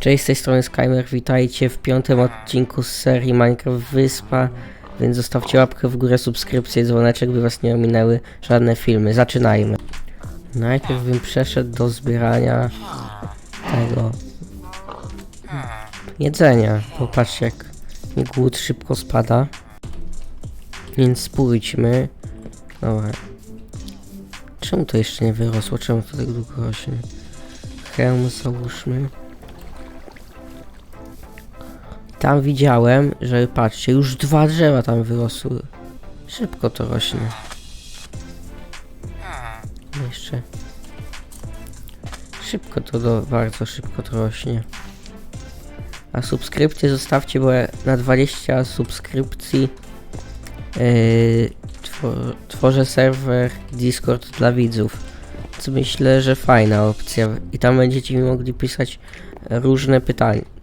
Cześć, z tej strony Skymer, witajcie w piątym odcinku z serii Minecraft Wyspa, więc zostawcie łapkę w górę, subskrypcję i dzwoneczek, by was nie ominęły żadne filmy. Zaczynajmy. Najpierw bym przeszedł do zbierania tego jedzenia. Popatrzcie jak mi głód szybko spada. Więc spójrzmy. Dobra. Czemu to jeszcze nie wyrosło? Czemu to tak długo rośnie? Hełm załóżmy. Tam widziałem, że patrzcie, już dwa drzewa tam wyrosły. Szybko to rośnie. Jeszcze. Szybko to, do, bardzo szybko to rośnie. A subskrypcje zostawcie, bo na 20 subskrypcji yy, twor- tworzę serwer Discord dla widzów. Co myślę, że fajna opcja. I tam będziecie mi mogli pisać różne pytania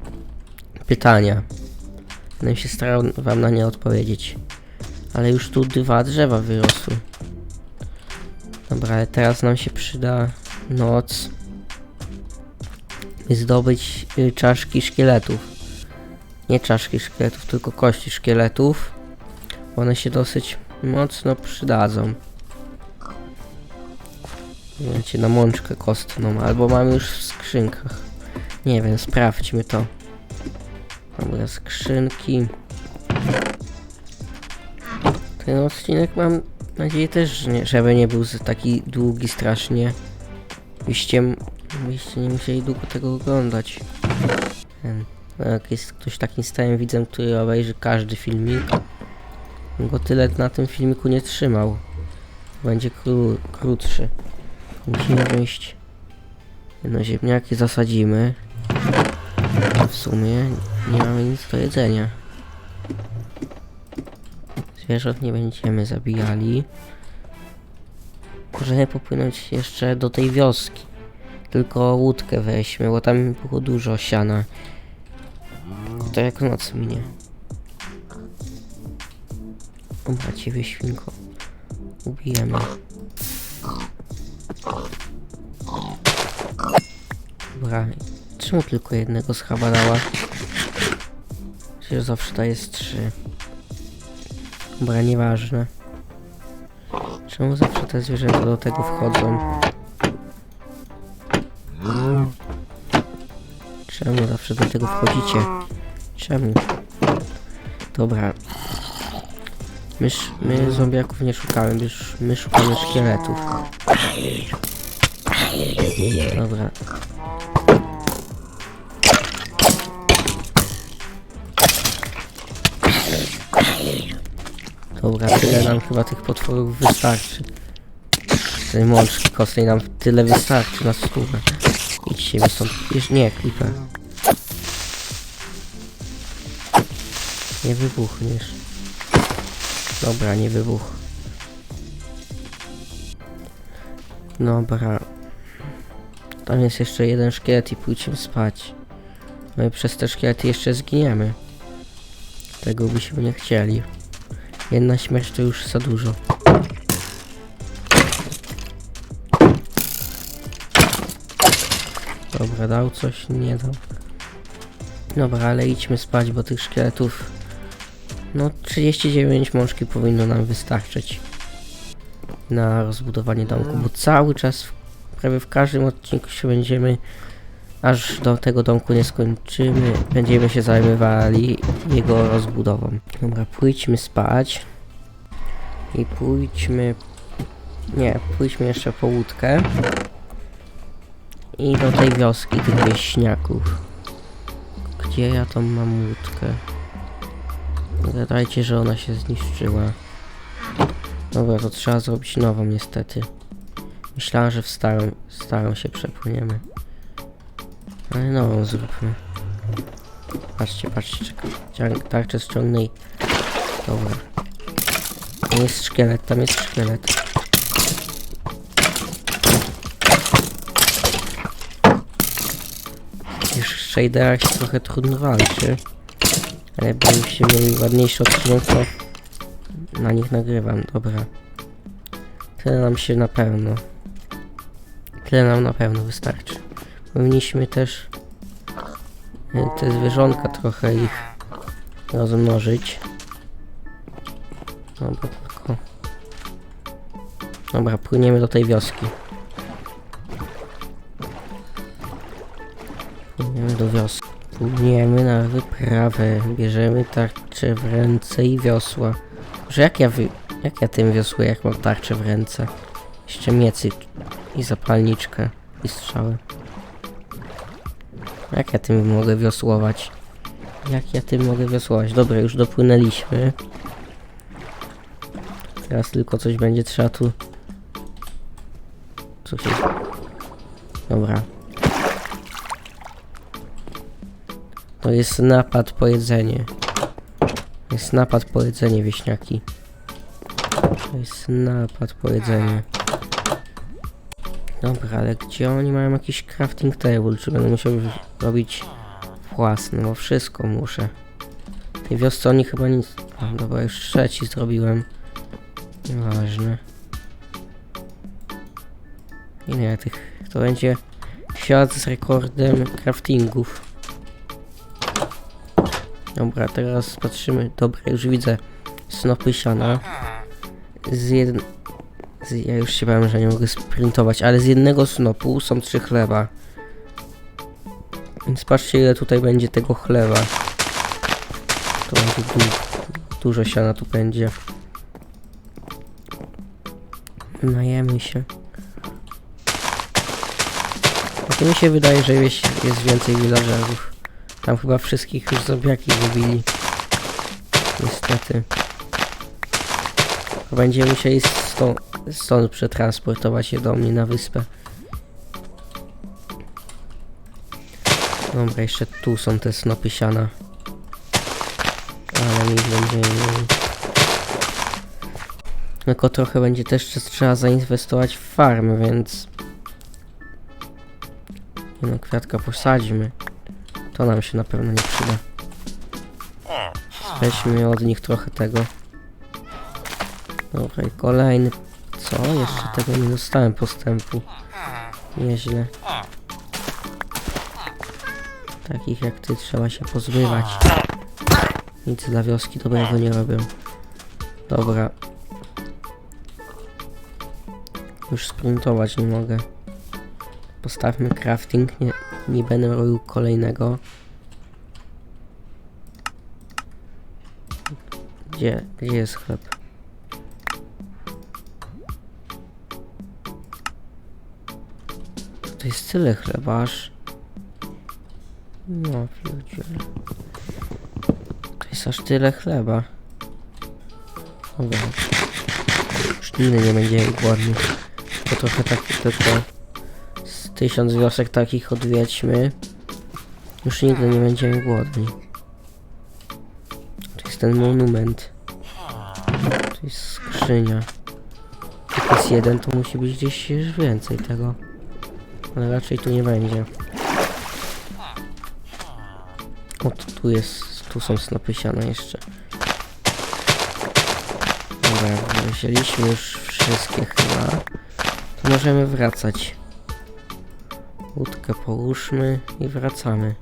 pytania. Będę się starał wam na nie odpowiedzieć. Ale już tu dwa drzewa wyrosły. Dobra, ale teraz nam się przyda noc. By zdobyć y, czaszki szkieletów. Nie czaszki szkieletów, tylko kości szkieletów. One się dosyć mocno przydadzą. Wiecie, na mączkę kostną, albo mamy już w skrzynkach. Nie wiem, sprawdźmy to. Dobra, skrzynki. Ten odcinek mam nadzieję też, nie, żeby nie był taki długi strasznie. Byście, byście nie musieli długo tego oglądać. No jak jest ktoś takim stałym widzem, który obejrzy każdy filmik, go tyle na tym filmiku nie trzymał. Będzie kró, krótszy. Musimy wyjść. No ziemniaki zasadzimy. W sumie nie mamy nic do jedzenia. Zwierząt nie będziemy zabijali. Możemy popłynąć jeszcze do tej wioski. Tylko łódkę weźmy, bo tam było dużo siana. To jak noc minie. Dobra, ciebie świnko. Ubijemy. Dobra, czemu tylko jednego schaba dała? Przecież zawsze to jest trzy. Dobra, nieważne. Czemu zawsze te zwierzęta do tego wchodzą? Czemu zawsze do tego wchodzicie? Czemu? Dobra. My, my zombiaków nie szukamy, my, my szukamy szkieletów. Dobra. Dobra, tyle nam chyba tych potworów wystarczy. Tej mączki kostnej nam tyle wystarczy na stówę. Idźcie mi stąd. Już nie, Creeper. Nie wybuchniesz. Dobra, nie wybuch. Dobra. Tam jest jeszcze jeden szkielet i pójdźmy spać. No i przez te szkielety jeszcze zginiemy. Tego byśmy nie chcieli. Jedna śmierć to już za dużo. Dobra, dał coś? Nie dał. Dobra, ale idźmy spać, bo tych szkieletów... No, 39 mączki powinno nam wystarczyć. Na rozbudowanie domku, bo cały czas, prawie w każdym odcinku się będziemy... Aż do tego domku nie skończymy, będziemy się zajmowali jego rozbudową. Dobra, pójdźmy spać. I pójdźmy... Nie, pójdźmy jeszcze po łódkę. I do tej wioski tych wieśniaków. Gdzie ja tam mam łódkę? Gadajcie, że ona się zniszczyła. Dobra, to trzeba zrobić nową niestety. Myślałem, że w starą, starą się przepłyniemy. Ale nową zróbmy. Patrzcie, patrzcie, czekaj. Tarczę ściągnij. Dobra. Tam jest szkielet, tam jest szkielet. Już w shaderach się trochę trudno walczy. Ale jakbyście mieli ładniejszy odcinek, to na nich nagrywam. Dobra. Tyle nam się na pewno. Tyle nam na pewno wystarczy. Powinniśmy też y, te zwierzątka, trochę ich rozmnożyć. Dobra, tylko... Dobra, płyniemy do tej wioski. Płyniemy do wioski. Płyniemy na wyprawę. Bierzemy tarczę w ręce i wiosła. Że jak ja wy... Jak ja tym wiosłuję, jak mam tarczę w ręce? Jeszcze miecyk i zapalniczkę i strzały. Jak ja tym mogę wiosłować? Jak ja tym mogę wiosłować? Dobra, już dopłynęliśmy. Teraz tylko coś będzie trzeba tu... Co się... Dobra. To jest napad po jedzenie. Jest napad po jedzenie, wieśniaki. To jest napad po jedzenie. Dobra, ale gdzie oni mają jakiś crafting table? Czy będę musiał robić własny? Bo wszystko muszę. W tej wiosce oni chyba nic... A, dobra, już trzeci zrobiłem. Nieważne. Ile tych... To będzie świat z rekordem craftingów. Dobra, teraz patrzymy. Dobra, już widzę snopy siana. Z jedn... z... Ja już się bałem, że nie mogę sprintować, ale z jednego snopu są trzy chleba. Więc patrzcie ile tutaj będzie tego chleba. To będzie du... dużo siana tu będzie. Najemy się. A mi się wydaje, że jest, jest więcej villagerów. Tam chyba wszystkich już zombiaki zabili. Niestety. Będziemy musieli stąd, stąd przetransportować je do mnie na wyspę. Dobra, jeszcze tu są te snopy siana. Ale mi będzie mniej. Tylko trochę będzie też trzeba zainwestować w farmę, więc... No kwiatka posadzimy. To nam się na pewno nie przyda. Weźmy od nich trochę tego. Dobra, kolejny. Co? Jeszcze tego nie dostałem postępu. Nieźle. Takich jak ty trzeba się pozbywać. Nic dla wioski dobrego nie robią. Dobra. Już sprintować nie mogę. Postawmy crafting. Nie, nie będę robił kolejnego. Gdzie, gdzie jest chleb? To jest tyle chleba aż. No, pierdziele. To jest aż tyle chleba. Dobra. Już nigdy nie będziemy głodni. To trochę tak tylko z tysiąc wiosek takich odwiedźmy. Już nigdy nie będziemy głodni. To jest ten monument. To jest skrzynia. Jak jest jeden, to musi być gdzieś więcej tego. Ale raczej tu nie będzie. O, tu jest, tu są snopy siana jeszcze. Dobra, wzięliśmy już wszystkie chyba. To możemy wracać. Łódkę połóżmy i wracamy.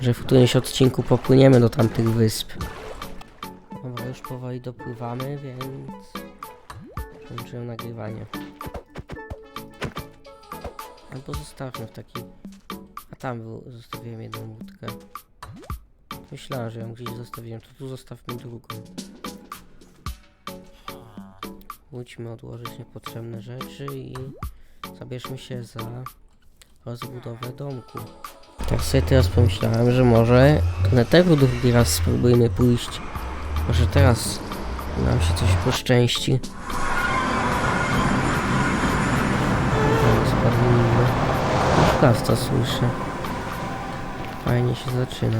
Że w którymś odcinku popłyniemy do tamtych wysp. Dobra, już powoli dopływamy, więc... Kończyłem nagrywanie. Albo zostawmy w takiej... A tam był, zostawiłem jedną łódkę. Myślałem, że ją gdzieś zostawiłem, to tu zostawmy drugą. Pójdźmy odłożyć niepotrzebne rzeczy i zabierzmy się za rozbudowę domku. Tak sobie teraz pomyślałem, że może na tego drugi raz spróbujmy pójść. Może teraz nam się coś poszczęści. Kasta słyszę. Fajnie się zaczyna.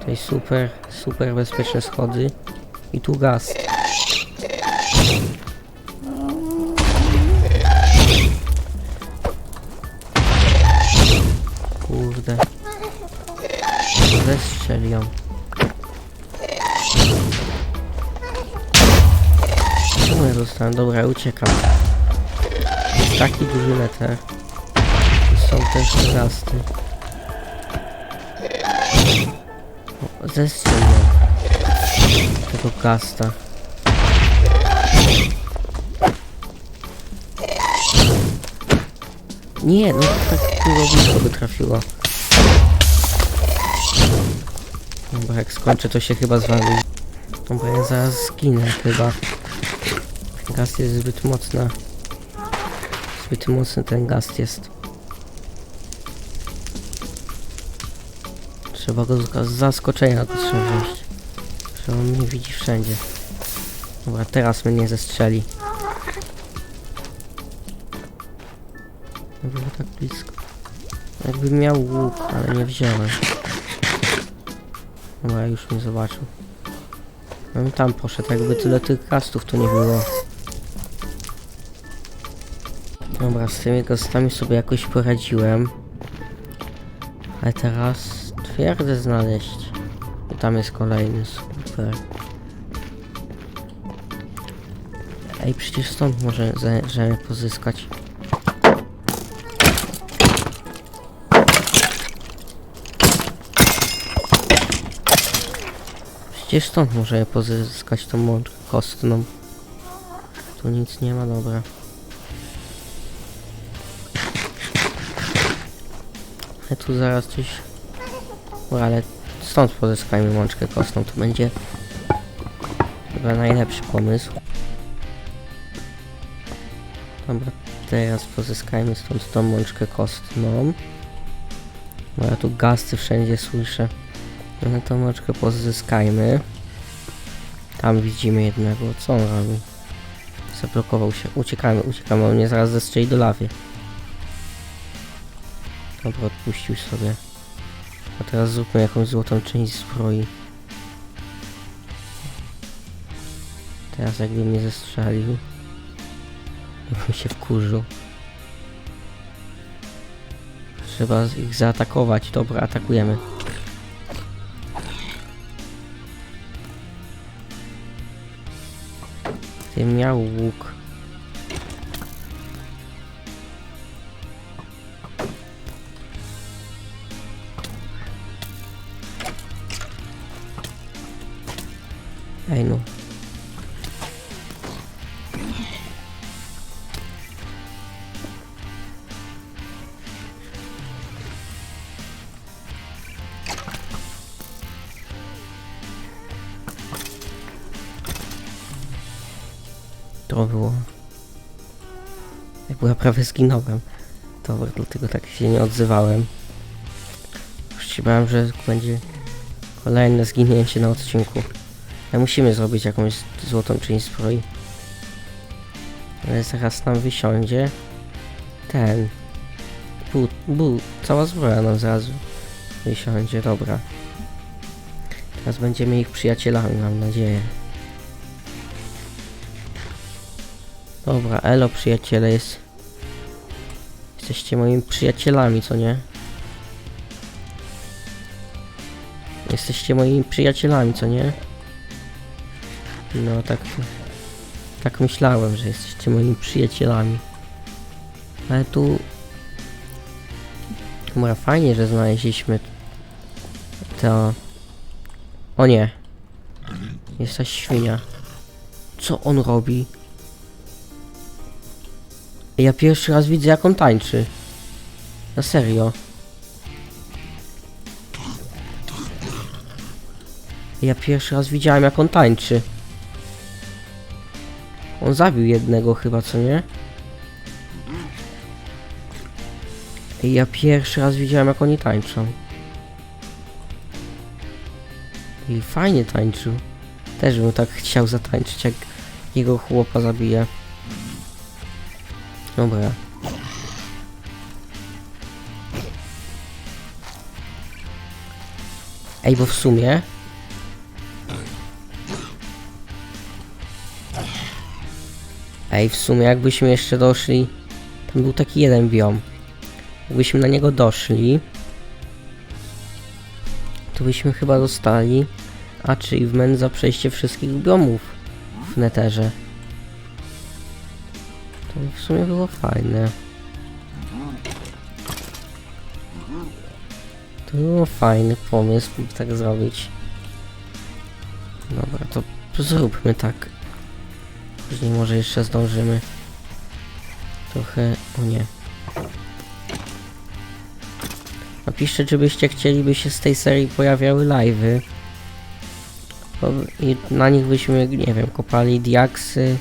Tutaj super, super bezpieczne schody. I tu gaz. Kurde. Zestrzeli ją. Czemu ja zostałem? Dobra, uciekam. Taki duży meter. I są też rasty. O, Zestrzel mnie. Tego gasta. Nie, no tak było blisko by trafiło. Dobra, jak skończę to się chyba zwali. No bo ja zaraz zginę chyba. Gaz jest zbyt mocna. Zbyt mocny ten gaz jest. Trzeba go z zaskoczenia to trzeba wziąć. Że on mnie widzi wszędzie. Dobra, teraz mnie nie zestrzeli. Było tak blisko. Jakbym miał łuk, ale nie wziąłem. Dobra, już mnie zobaczył. No tam poszedł, jakby tyle tych kastów tu nie było. Dobra, z tymi gastami sobie jakoś poradziłem. Ale teraz twierdzę znaleźć. I tam jest kolejny, super. Ej, przecież stąd może pozyskać. Przecież stąd możemy pozyskać tą mączkę kostną. Tu nic nie ma, dobra. Ale tu zaraz coś... O, ale stąd pozyskajmy mączkę kostną, to będzie chyba najlepszy pomysł. Dobra, teraz pozyskajmy stąd tą mączkę kostną. Bo ja tu gasty wszędzie słyszę. No tą mączkę pozyskajmy. Tam widzimy jednego. Co on robi? Zablokował się. Uciekamy, uciekamy. On mnie zaraz zestrzeli do lawy. Dobra, odpuścił sobie. A teraz zróbmy jakąś złotą część zbroi. Teraz jakby mnie zestrzelił. Bym się wkurzył. Trzeba ich zaatakować. Dobra, atakujemy. Ty miał łuk. Było. Jak ja prawie zginąłem. Dobra, dlatego tak się nie odzywałem. Już się bałem, że będzie kolejne zginięcie na odcinku. Ale musimy zrobić jakąś złotą część zbroi. Ale zaraz nam wysiądzie ten. Bu, bu, cała zbroja nam zaraz wysiądzie, dobra. Teraz będziemy ich przyjacielami, mam nadzieję. Dobra, elo przyjaciele jest. Jesteście moimi przyjacielami, co nie? Jesteście moimi przyjacielami, co nie? No tak. Tak myślałem, że jesteście moimi przyjacielami. Ale tu. Dobra, fajnie, że znaleźliśmy to. O nie. Jest ta świnia. Co on robi? Ja pierwszy raz widzę jak on tańczy. Na serio. Ja pierwszy raz widziałem jak on tańczy. On zabił jednego chyba, co nie? Ja pierwszy raz widziałem jak oni tańczą. I fajnie tańczył. Też bym tak chciał zatańczyć jak jego chłopa zabije. Dobra. Ej, bo w sumie... Ej, w sumie jakbyśmy jeszcze doszli... Tam był taki jeden biom. Jakbyśmy na niego doszli... To byśmy chyba dostali achievement za przejście wszystkich biomów w neterze. W sumie było fajne. To był fajny pomysł, by tak zrobić. Dobra, to zróbmy tak. Później może jeszcze zdążymy. Trochę... o nie. Napiszcie, czy byście chcieli, by się z tej serii pojawiały live'y. I na nich byśmy, nie wiem, kopali diaksy.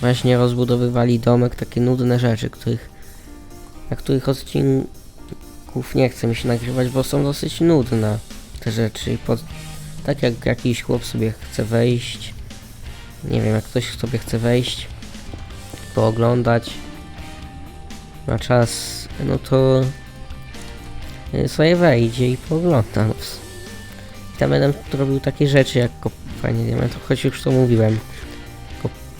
Właśnie rozbudowywali domek, takie nudne rzeczy, których... Na których odcinków nie chcę mi się nagrywać, bo są dosyć nudne te rzeczy. Pod, tak jak jakiś chłop sobie chce wejść, nie wiem, jak ktoś sobie chce wejść, pooglądać, ma czas, no to y, sobie wejdzie i poogląda. I tam będę robił takie rzeczy jak kopanie diamentów, choć już to mówiłem.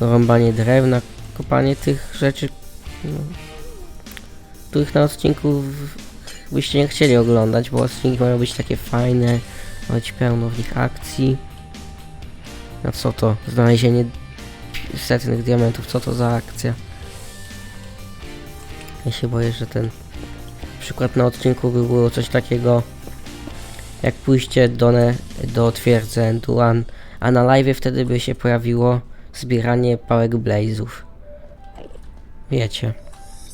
Rąbanie drewna, kopanie tych rzeczy, no, których na odcinku byście nie chcieli oglądać, bo odcinki mają być takie fajne, być pełno w nich akcji. A co to? Znalezienie setnych diamentów, co to za akcja? Ja się boję, że ten przykład na odcinku by było coś takiego jak pójście do, ne, do twierdzy Enduan, a na live wtedy by się pojawiło zbieranie pałek blazów. Wiecie,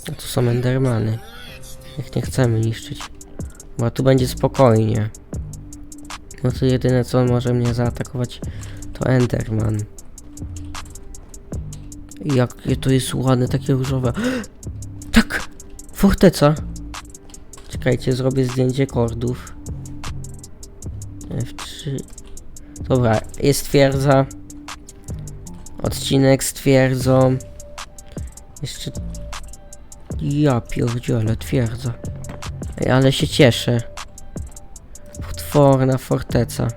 a to są endermany. Ich nie chcemy niszczyć. Bo tu będzie spokojnie. No to jedyne co może mnie zaatakować to Enderman. Jakie to jest ładne, takie różowe. Tak! Forteca! Czekajcie, zrobię zdjęcie kordów. F3. Dobra, jest twierdza. Odcinek z twierdzą. Jeszcze... Ja pierdzielę, twierdza. Ale się cieszę. Potworna forteca.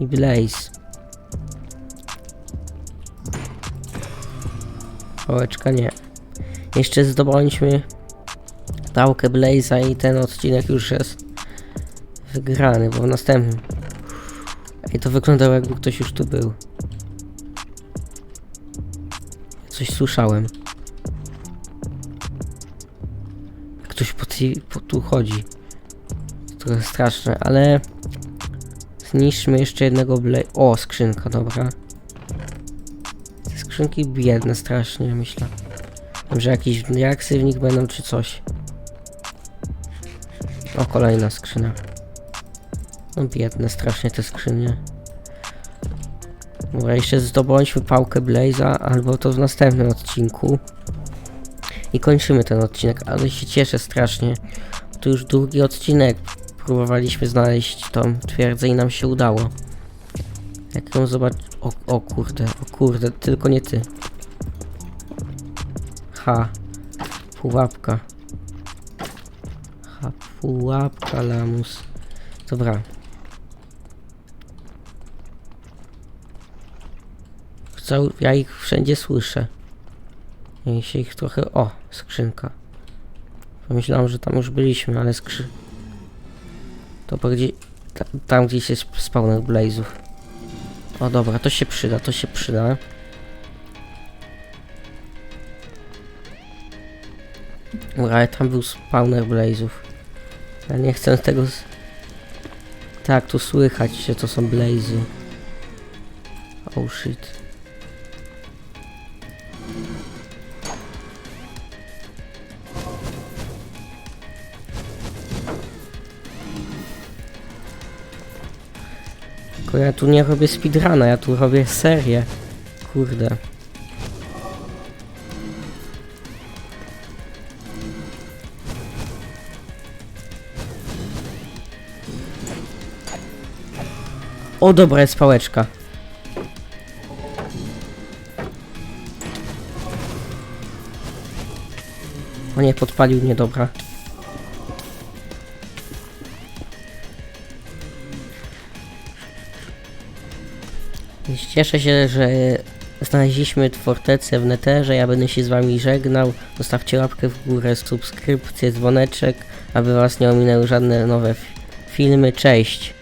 I Blaze. Pałeczka nie. Jeszcze zdobądźmy pałkę Blaze'a i ten odcinek już jest wygrany, bo w następnym. I to wyglądało jakby ktoś już tu był. Coś słyszałem. Ktoś po, tej, po tu chodzi. Trochę straszne, ale zniszczmy jeszcze jednego ble... O, skrzynka, dobra. Te skrzynki biedne strasznie, myślę. Może w nich będą, czy coś. O, kolejna skrzynia. No biedne strasznie te skrzynie. Dobra, jeszcze zdobądźmy pałkę Blaze'a, albo to w następnym odcinku. I kończymy ten odcinek, ale się cieszę strasznie. To już drugi odcinek. Próbowaliśmy znaleźć tą twierdzę i nam się udało. Jak ją zobacz... O, o kurde, o kurde, tylko nie ty. Ha. Pułapka. Ha, pułapka, lamus. Dobra. Ja ich wszędzie słyszę. Ja się ich trochę... O, skrzynka. Pomyślałem, że tam już byliśmy, ale skrzy... To bardziej... Ta, tam gdzieś jest spawner blazów. O dobra, to się przyda, to się przyda. Dobra, ale tam był spawner blazów. Ja nie chcę tego... Z... Tak, tu słychać, że to są blazy. Oh shit. Tylko ja tu nie robię speedruna, ja tu robię serię. Kurde. O, dobra, jest pałeczka. O nie, podpalił mnie, dobra. Cieszę się, że znaleźliśmy fortecę w Netherze. Ja będę się z wami żegnał. Zostawcie łapkę w górę, subskrypcję, dzwoneczek, aby was nie ominęły żadne nowe fi- filmy. Cześć!